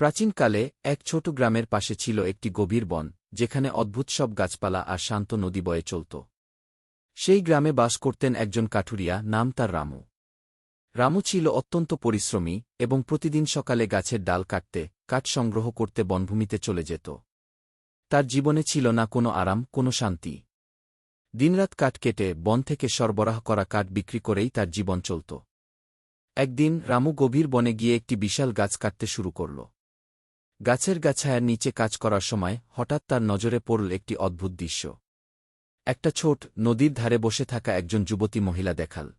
প্রাচীনকালে এক ছোট গ্রামের পাশে ছিল একটি গভীর বন, যেখানে অদ্ভুত সব গাছপালা আর শান্ত নদী বয়ে চলত। সেই গ্রামে বাস করতেন একজন কাঠুরিয়া, নাম তার রামু। রামু ছিল অত্যন্ত পরিশ্রমী এবং প্রতিদিন সকালে গাছের ডাল কাটতে, কাঠ সংগ্রহ করতে বনভূমিতে চলে যেত। তার জীবনে ছিল না কোনো আরাম, কোনো শান্তি। দিনরাত কাঠ কেটে বন থেকে সরবরাহ করা কাঠ বিক্রি করেই তার জীবন চলত। একদিন রামু গভীর বনে গিয়ে একটি বিশাল গাছ কাটতে শুরু করল। গাছের গাছায়ার নিচে কাজ করার সময় হঠাৎ তার নজরে পড়ল একটি অদ্ভুত দৃশ্য। একটা ছোট নদীর ধারে বসে থাকা একজন যুবতী মহিলা দেখাল।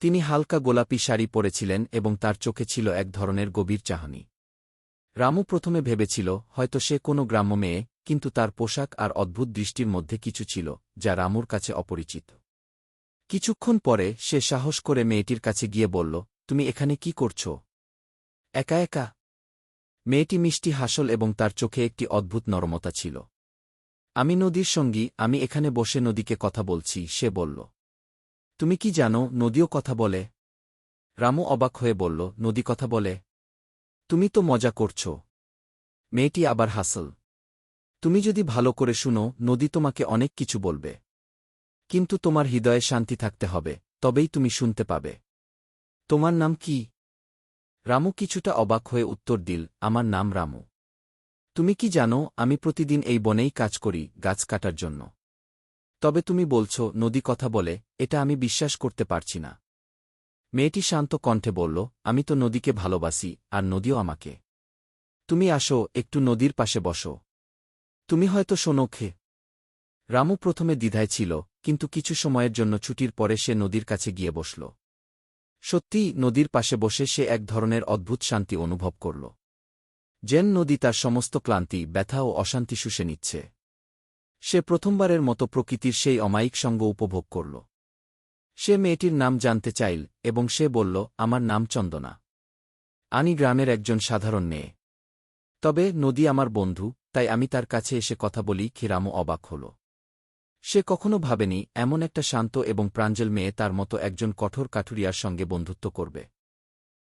তিনি হালকা গোলাপি শাড়ি পরেছিলেন এবং তার চোখে ছিল এক ধরনের গভীর চাহনি। রামু প্রথমে ভেবেছিল, হয়তো সে কোনো গ্রাম্য মেয়ে, কিন্তু তার পোশাক আর অদ্ভুত দৃষ্টির মধ্যে কিছু ছিল, যা রামুর কাছে অপরিচিত। কিছুক্ষণ পরে সে সাহস করে মেয়েটির কাছে গিয়ে বলল, তুমি এখানে কি করছ? একা একা মেয়েটি মিষ্টি হাসল এবং তার চোখে একটি অদ্ভুত নরমতা ছিল। আমি নদীর সঙ্গী, আমি এখানে বসে নদীকে কথা বলছি, সে বলল। তুমি কি জানো, নদীও কথা বলে? রামু অবাক হয়ে বলল, নদী কথা বলে? তুমি তো মজা করছ। মেয়েটি আবার হাসল। তুমি যদি ভালো করে শুনো, নদী তোমাকে অনেক কিছু বলবে। কিন্তু তোমার হৃদয়ে শান্তি থাকতে হবে, তবেই তুমি শুনতে পাবে। তোমার নাম কি? রামু কিছুটা অবাক হয়ে উত্তর দিল, আমার নাম রামু। তুমি কি জানো, আমি প্রতিদিন এই বনেই কাজ করি, গাছ কাটার জন্য। তবে তুমি বলছ, নদী কথা বলে, এটা আমি বিশ্বাস করতে পারছি না। মেয়েটি শান্ত কণ্ঠে বলল, আমি তো নদীকে ভালোবাসি, আর নদীও আমাকে। তুমি আসো, একটু নদীর পাশে বসো। তুমি হয়তো শোনো খে। রামু প্রথমে দ্বিধায় ছিল, কিন্তু কিছু সময়ের জন্য ছুটির পরে সে নদীর কাছে গিয়ে বসল। সত্যি নদীর পাশে বসে সে এক ধরনের অদ্ভুত শান্তি অনুভব করল। যেন নদী তার সমস্ত ক্লান্তি, ব্যথা ও অশান্তি শুষে নিচ্ছে। সে প্রথমবারের মতো প্রকৃতির সেই অমায়িক সঙ্গ উপভোগ করল। সে মেয়েটির নাম জানতে চাইল এবং সে বলল, আমার নাম চন্দনা। আনি গ্রামের একজন সাধারণ মেয়ে। তবে নদী আমার বন্ধু, তাই আমি তার কাছে এসে কথা বলি খিরামো অবাক হল। সে কখনো ভাবেনি, এমন একটা শান্ত এবং প্রাঞ্জল মেয়ে তার মতো একজন কঠোর কাঠুরিয়ার সঙ্গে বন্ধুত্ব করবে।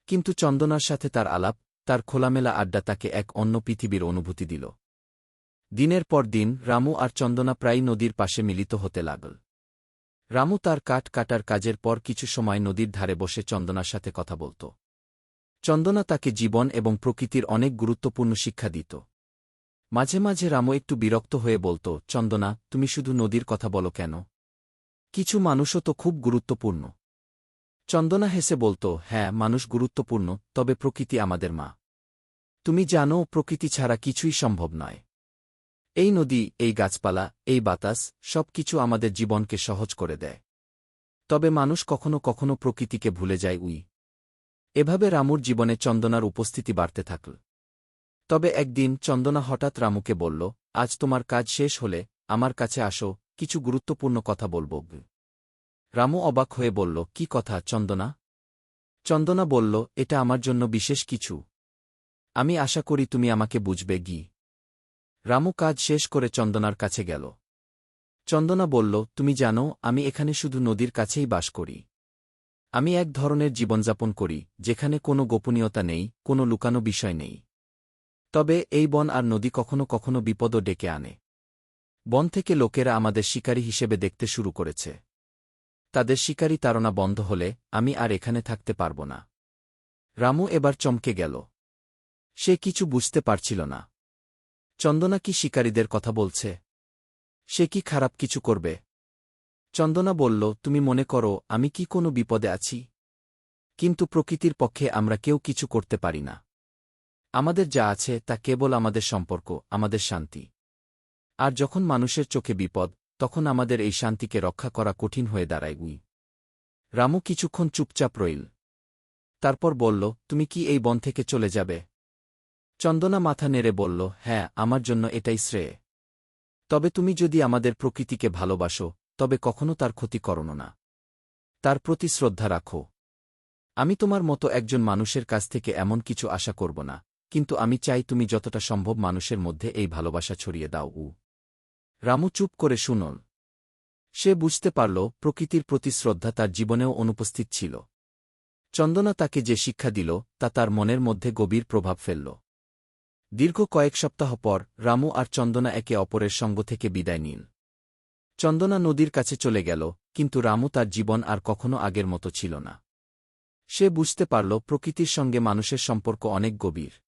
কিন্তু চন্দনার সাথে তার আলাপ, তার খোলামেলা আড্ডা তাকে এক অন্য পৃথিবীর অনুভূতি দিল। দিনের পর দিন রামু আর চন্দনা প্রায় নদীর পাশে মিলিত হতে লাগল। রামু তার কাঠ কাটার কাজের পর কিছু সময় নদীর ধারে বসে চন্দনার সাথে কথা বলত। চন্দনা তাকে জীবন এবং প্রকৃতির অনেক গুরুত্বপূর্ণ শিক্ষা দিত। মাঝে মাঝে রামু একটু বিরক্ত হয়ে বলত, চন্দনা, তুমি শুধু নদীর কথা বলো কেন? কিছু মানুষও তো খুব গুরুত্বপূর্ণ। চন্দনা হেসে বলত হ্যাঁ মানুষ গুরুত্বপূর্ণ, তবে প্রকৃতি আমাদের মা। তুমি জানো, প্রকৃতি ছাড়া কিছুই সম্ভব নয়। এই নদী, এই গাছপালা, এই বাতাস সব কিছু আমাদের জীবনকে সহজ করে দেয়। তবে মানুষ কখনো কখনো প্রকৃতিকে ভুলে যায় উই। এভাবে রামুর জীবনে চন্দনার উপস্থিতি বাড়তে থাকল। তবে একদিন চন্দনা হঠাৎ রামুকে বলল, আজ তোমার কাজ শেষ হলে আমার কাছে আসো, কিছু গুরুত্বপূর্ণ কথা বলব। রামু অবাক হয়ে বলল, কি কথা, চন্দনা? চন্দনা বলল, এটা আমার জন্য বিশেষ কিছু। আমি আশা করি তুমি আমাকে বুঝবে, গি। রামু কাজ শেষ করে চন্দনার কাছে গেল। চন্দনা বলল, তুমি জানো, আমি এখানে শুধু নদীর কাছেই বাস করি। আমি এক ধরনের জীবনযাপন করি, যেখানে কোনো গোপনীয়তা নেই, কোনো লুকানো বিষয় নেই। তবে এই বন আর নদী কখনো কখনো বিপদও ডেকে আনে। বন থেকে লোকেরা আমাদের শিকারী হিসেবে দেখতে শুরু করেছে। তাদের শিকারী তাড়না বন্ধ হলে আমি আর এখানে থাকতে পারব না। রামু এবার চমকে গেল। সে কিছু বুঝতে পারছিল না। চন্দনা কি শিকারীদের কথা বলছে? সে কি খারাপ কিছু করবে? চন্দনা বলল, তুমি মনে করো, আমি কি কোনো বিপদে আছি? কিন্তু প্রকৃতির পক্ষে আমরা কেউ কিছু করতে পারি না। আমাদের যা আছে তা কেবল আমাদের সম্পর্ক, আমাদের শান্তি। আর যখন মানুষের চোখে বিপদ, তখন আমাদের এই শান্তিকে রক্ষা করা কঠিন হয়ে দাঁড়ায় উই। রামু কিছুক্ষণ চুপচাপ রইল। তারপর বলল, তুমি কি এই বন থেকে চলে যাবে? চন্দনা মাথা নেড়ে বলল হ্যাঁ আমার জন্য এটাই শ্রেয়। তবে তুমি যদি আমাদের প্রকৃতিকে ভালোবাসো, তবে কখনো তার ক্ষতি করো না। তার প্রতি শ্রদ্ধা রাখো। আমি তোমার মতো একজন মানুষের কাছ থেকে এমন কিছু আশা করব না। কিন্তু আমি চাই তুমি যতটা সম্ভব মানুষের মধ্যে এই ভালোবাসা ছড়িয়ে দাও, উ। রামু চুপ করে শুনল। সে বুঝতে পারল, প্রকৃতির প্রতি শ্রদ্ধা তার জীবনেও অনুপস্থিত ছিল। চন্দনা তাকে যে শিক্ষা দিল, তা তার মনের মধ্যে গভীর প্রভাব ফেলল। দীর্ঘ কয়েক সপ্তাহ পর, রামু আর চন্দনা একে অপরের সঙ্গ থেকে বিদায় নিন। চন্দনা নদীর কাছে চলে গেল, কিন্তু রামু তার জীবন আর কখনো আগের মতো ছিল না। সে বুঝতে পারল, প্রকৃতির সঙ্গে মানুষের সম্পর্ক অনেক গভীর।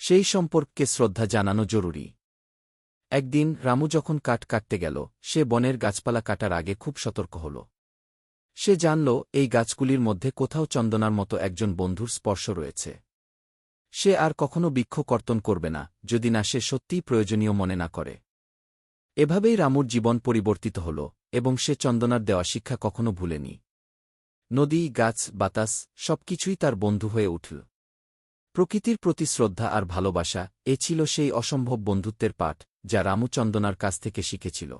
সেই সম্পর্ককে শ্রদ্ধা জানানো জরুরি। একদিন রামু যখন কাঠ কাটতে গেল, সে বনের গাছপালা কাটার আগে খুব সতর্ক হল। সে জানল, এই গাছগুলির মধ্যে কোথাও চন্দনার মতো একজন বন্ধুর স্পর্শ রয়েছে। সে আর কখনো বৃক্ষ কর্তন করবে না, যদি না সে সত্যিই প্রয়োজনীয় মনে না করে। এভাবেই রামুর জীবন পরিবর্তিত হল, এবং সে চন্দনার দেওয়া শিক্ষা কখনো ভুলেনি। নদী, গাছ, বাতাস, সবকিছুই তার বন্ধু হয়ে উঠল। প্রকৃতির প্রতি শ্রদ্ধা আর ভালোবাসা, এ ছিল সেই অসম্ভব বন্ধুত্বের পাঠ, যা রামচন্দনার কাছ থেকে শিখেছিল।